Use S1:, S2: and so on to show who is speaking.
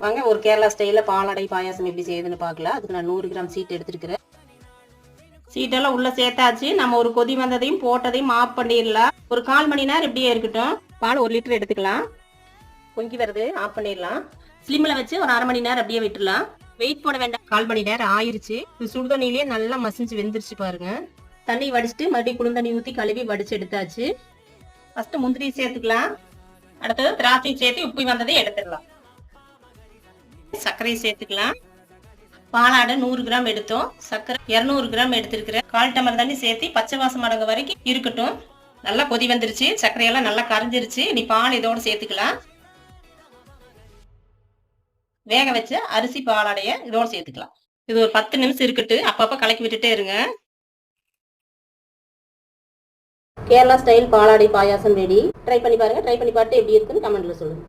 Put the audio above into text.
S1: வாங்க ஒரு கேரளா ஸ்டைலில் பாலாடை பாயாசம் எப்படி செய்யுதுன்னு பார்க்கலாம். அதுக்கு நான் நூறு கிராம் சீட் எடுத்துருக்கிறேன். சீட்டெல்லாம் உள்ளே சேர்த்தாச்சு. நம்ம ஒரு கொதி வந்ததையும் போட்டதையும் ஆஃப் பண்ணிடலாம். ஒரு கால் மணி நேரம் இப்படியே இருக்கட்டும். பால் ஒரு லிட்டர் எடுத்துக்கலாம். பொங்கி வருது ஆஃப் பண்ணிடலாம். ஸ்லிம்மில் வச்சு ஒரு அரை மணி நேரம் அப்படியே விட்டுடலாம். வெயிட் போட வேண்டாம். கால் மணி நேரம் ஆயிருச்சு. இது சுடுதண்ணிலேயே நல்லா மசிஞ்சு வெந்துருச்சு பாருங்க. தண்ணி வடிச்சிட்டு மறுபடியும் குளிர்தண்ணி ஊற்றி கழுவி வடிச்சு எடுத்தாச்சு. ஃபர்ஸ்ட் முந்திரி சேர்த்துக்கலாம். அடுத்தது திராட்சை சேர்த்து உப்பி வந்ததை எடுத்துடலாம். சர்க்கரையை சேர்த்துக்கலாம். பாலாடை நூறு கிராம் எடுத்தோம். சர்க்கரை இரநூறு கிராம் எடுத்திருக்கிறேன். கால் டம்ளர் தண்ணி சேர்த்து பச்சை வாசம் மடங்கு வரைக்கும் இருக்கட்டும். நல்லா கொதி வந்துருச்சு. சர்க்கரையெல்லாம் நல்லா கரைஞ்சிருச்சு. நீ பால் இதோட சேர்த்துக்கலாம். வேக வச்ச அரிசி பாலாடைய இதோட சேர்த்துக்கலாம். இது ஒரு பத்து நிமிஷம் இருக்கட்டு அப்பப்ப கலக்கி விட்டுட்டே இருங்க. கேரளா ஸ்டைல் பாலாடை பாயாசம் ரெடி ட்ரை பண்ணி பாருங்க. ட்ரை பண்ணி பார்த்து எப்படி இருக்குன்னு கமெண்ட்ல சொல்லுங்க.